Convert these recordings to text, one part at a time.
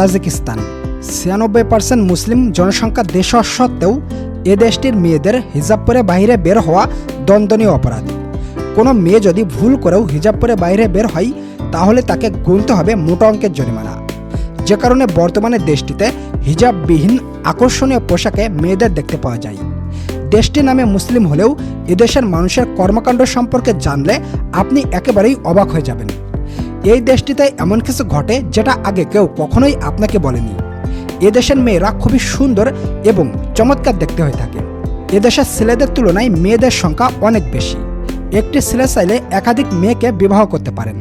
Tajikistan. ছিয়ানব্বই percent মুসলিম জনসংখ্যা দেশ সত্ত্বেও এ দেশটির মেয়েদের হিজাব পরে বাইরে বের হওয়া দণ্ডনীয় অপরাধ। কোনো মেয়ে যদি ভুল করেও হিজাব পরে বাইরে বের হয়, তাহলে তাকে গুনতে হবে মোটা অঙ্কের জরিমানা। যে কারণে বর্তমানে দেশটিতে হিজাববিহীন আকর্ষণীয় পোশাকে মেয়েদের দেখতে পাওয়া যায়। দেশটির নামে মুসলিম হলেও এদেশের মানুষের কর্মকাণ্ড সম্পর্কে জানলে আপনি একেবারেই অবাক হয়ে যাবেন। এই দেশটিতে এমন কিছু ঘটে যেটা আগে কেউ কখনোই আপনাকে বলেনি। এদেশের মেয়েরা খুবই সুন্দর এবং চমৎকার দেখতে হয়ে থাকে। এদেশের ছেলেদের তুলনায় মেয়েদের সংখ্যা অনেক বেশি। একটি ছেলে চাইলে একাধিক মেয়েকে বিবাহ করতে পারেন।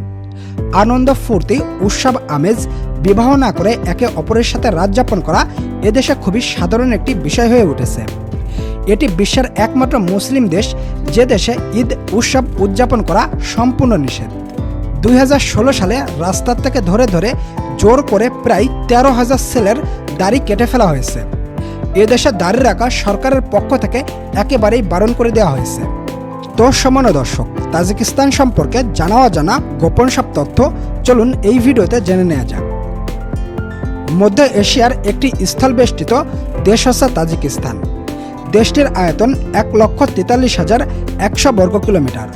আনন্দ, ফুর্তি, উৎসব, আমেজ, বিবাহ না করে একে অপরের সাথে রাত যাপন করা এদেশে খুবই সাধারণ একটি বিষয় হয়ে উঠেছে। এটি বিশ্বের একমাত্র মুসলিম দেশ, যে দেশে ঈদ, উৎসব উদযাপন করা সম্পূর্ণ নিষেধ। দুই হাজার ষোলো সালে রাস্তার থেকে ধরে ধরে জোর করে প্রায় তেরো হাজার ছেলের দাড়ি কেটে ফেলা হয়েছে। এদেশে দাড়ি রাখা সরকারের পক্ষ থেকে একেবারেই বারণ করে দেওয়া হয়েছে। তো সমান্য দর্শক, তাজিকিস্তান সম্পর্কে জানা অজানা গোপন সব তথ্য চলুন এই ভিডিওতে জেনে নেওয়া যাক। মধ্য এশিয়ার একটি স্থলবেষ্টিত দেশ হচ্ছে তাজিকিস্তান। দেশটির আয়তন এক লক্ষ তেতাল্লিশ হাজার একশো বর্গ কিলোমিটার।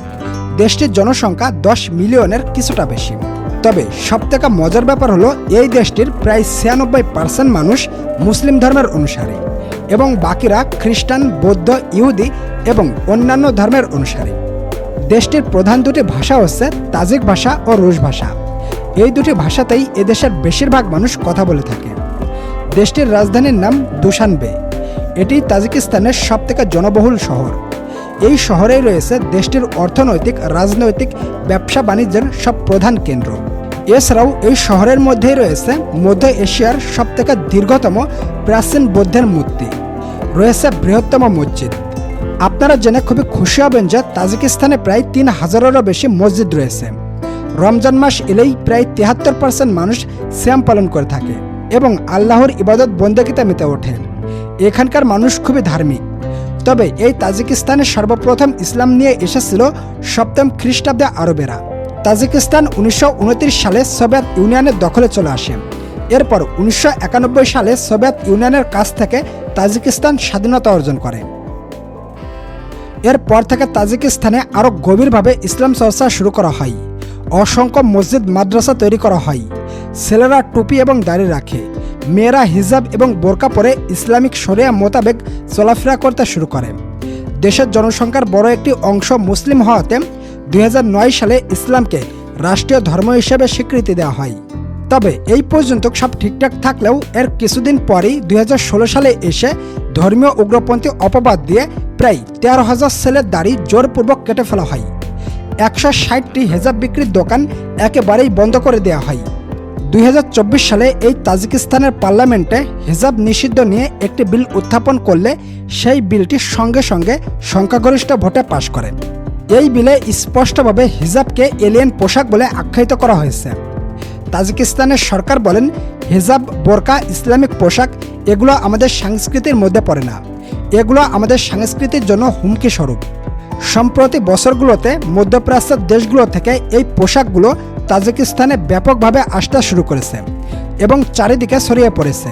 দেশটির জনসংখ্যা দশ মিলিয়নের কিছুটা বেশি। তবে সবথেকে মজার ব্যাপার হলো, এই দেশটির প্রায় ছিয়ানব্বই পার্সেন্ট মানুষ মুসলিম ধর্মের অনুসারী এবং বাকিরা খ্রিস্টান, বৌদ্ধ, ইহুদি এবং অন্যান্য ধর্মের অনুসারী। দেশটির প্রধান দুটি ভাষা হচ্ছে তাজিক ভাষা ও রুশ ভাষা। এই দুটি ভাষাতেই এদেশের বেশিরভাগ মানুষ কথা বলে থাকে। দেশটির রাজধানীর নাম দুশানবে এটি তাজিকিস্তানের সবথেকে জনবহুল শহর। এই শহরেই রয়েছে দেশটির অর্থনৈতিক, রাজনৈতিক, ব্যবসা বাণিজ্যের সব প্রধান কেন্দ্র। এছাড়াও এই শহরের মধ্যেই রয়েছে মধ্য এশিয়ার সবথেকে দীর্ঘতম প্রাচীন বৌদ্ধের মূর্তি। রয়েছে বৃহত্তম মসজিদ। আপনারা জেনে খুবই খুশি হবেন যে তাজিকিস্তানে প্রায় তিন হাজারেরও বেশি মসজিদ রয়েছে। রমজান মাস এলেই প্রায় তেহাত্তর পার্সেন্ট মানুষ শ্যাম পালন করে থাকে এবং আল্লাহর ইবাদত বন্দেকিতে মেতে ওঠে। এখানকার মানুষ খুবই ধার্মিক। তবে এই তাজিকিস্তানে সর্বপ্রথম ইসলাম নিয়ে এসেছিল সপ্তম খ্রিস্টাব্দে আরবেরা। তাজিকিস্তান উনিশশো সালে সোভিয়েত ইউনিয়নের দখলে চলে আসে। এরপর উনিশশো একানব্বই সালে সোভিয়েত ইউনিয়নের কাছ থেকে তাজিকিস্তান স্বাধীনতা অর্জন করে। এরপর থেকে তাজিকিস্তানে আরও গভীরভাবে ইসলাম চর্চা শুরু করা হয়। অসংখ্য মসজিদ, মাদ্রাসা তৈরি করা হয়। ছেলেরা টুপি এবং দাড়ি রাখে। মেয়েরা হিজাব এবং বোরকা পরে ইসলামিক শরিয়া মোতাবেক চলাফেরা করতে শুরু করে। দেশের জনসংখ্যার বড় একটি অংশ মুসলিম হওয়াতে দুই হাজার নয় সালে ইসলামকে রাষ্ট্রীয় ধর্ম হিসেবে স্বীকৃতি দেওয়া হয়। তবে এই পর্যন্ত সব ঠিকঠাক থাকলেও এর কিছুদিন পরেই দুই হাজার ষোলো সালে এসে ধর্মীয় উগ্রপন্থী অপবাদ দিয়ে প্রায় তেরো হাজার ছেলের দাড়ি জোরপূর্বক কেটে ফেলা হয়। একশো ষাটটি হেজাব বিক্রির দোকান একেবারেই বন্ধ করে দেওয়া হয়। দুই হাজার চব্বিশ সালে এই তাজিকিস্তানের পার্লামেন্টে হিজাব নিষিদ্ধ নিয়ে একটি বিল উত্থাপন করলে সেই বিলটি সঙ্গে সঙ্গে সংখ্যাগরিষ্ঠ ভোটে পাশ করে। এই বিলে স্পষ্টভাবে হিজাবকে এলিয়েন পোশাক বলে আখ্যায়িত করা হয়েছে। তাজিকিস্তানের সরকার বলেন, হিজাব, বোরকা, ইসলামিক পোশাক, এগুলো আমাদের সংস্কৃতির মধ্যে পড়ে না। এগুলো আমাদের সংস্কৃতির জন্য হুমকি স্বরূপ সম্প্রতি বছরগুলোতে মধ্যপ্রাচ্যের দেশগুলো থেকে এই পোশাকগুলো তাজিকিস্তানে ব্যাপকভাবে আসতে শুরু করেছে এবং চারিদিকে ছড়িয়ে পড়েছে।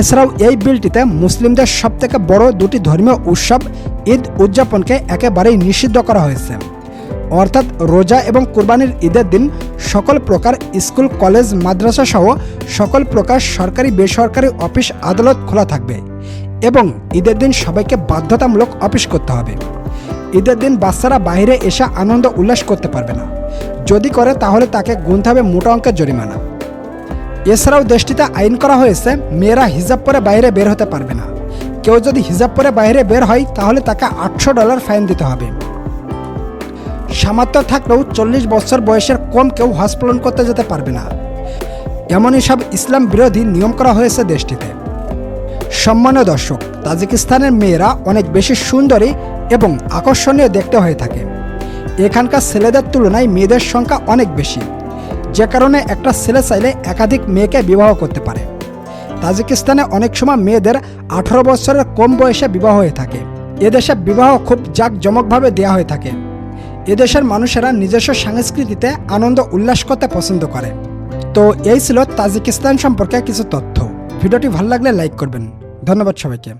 এছাড়াও এই বিলটিতে মুসলিমদের সবথেকে বড় দুটি ধর্মীয় উৎসব ঈদ উদযাপনকে একেবারেই নিষিদ্ধ করা হয়েছে। অর্থাৎ রোজা এবং কুরবানির ঈদের দিন সকল প্রকার স্কুল, কলেজ, মাদ্রাসা সহ সকল প্রকার সরকারি, বেসরকারি অফিস, আদালত খোলা থাকবে এবং ঈদের দিন সবাইকে বাধ্যতামূলক অফিস করতে হবে। ঈদের দিন বাচ্চারা বাইরে এসে আনন্দ উল্লাস করতে পারবে না। যদি করে তাহলে তাকে গুনতে হবে মোটা অঙ্কের জরিমানা। এছাড়াও দেশটিতে আইন করা হয়েছে, মেয়েরা হিজাব পরে বাইরে বের হতে পারবে না। কেউ যদি হিজাব পরে বাইরে বের হয়, তাহলে তাকে আটশো ডলার ফাইন দিতে হবে। সামর্থ্য থাকলেও চল্লিশ বছর বয়সের কম কেউ হজ পালন করতে যেতে পারবে না। এমনই সব ইসলাম বিরোধী নিয়ম করা হয়েছে দেশটিতে। সম্মানীয় দর্শক, তাজিকিস্তানের মেয়েরা অনেক বেশি সুন্দরী এবং আকর্ষণীয় দেখতে হয়ে থাকে। এখানকার ছেলেদের তুলনায় মেয়েদের সংখ্যা অনেক বেশি। যে কারণে একটা ছেলে চাইলে একাধিক মেয়েকে বিবাহ করতে পারে। তাজিকিস্তানে অনেক সময় মেয়েদের আঠারো বছরের কম বয়সে বিবাহ হয়ে থাকে। এদেশে বিবাহ খুব জাঁকজমকভাবে দেওয়া হয়ে থাকে। এদেশের মানুষেরা নিজস্ব সংস্কৃতিতে আনন্দ উল্লাস করতে পছন্দ করে। তো এই ছিল তাজিকিস্তান সম্পর্কে কিছু তথ্য। ভিডিওটি ভালো লাগলে লাইক করবেন। ধন্যবাদ সবাইকে।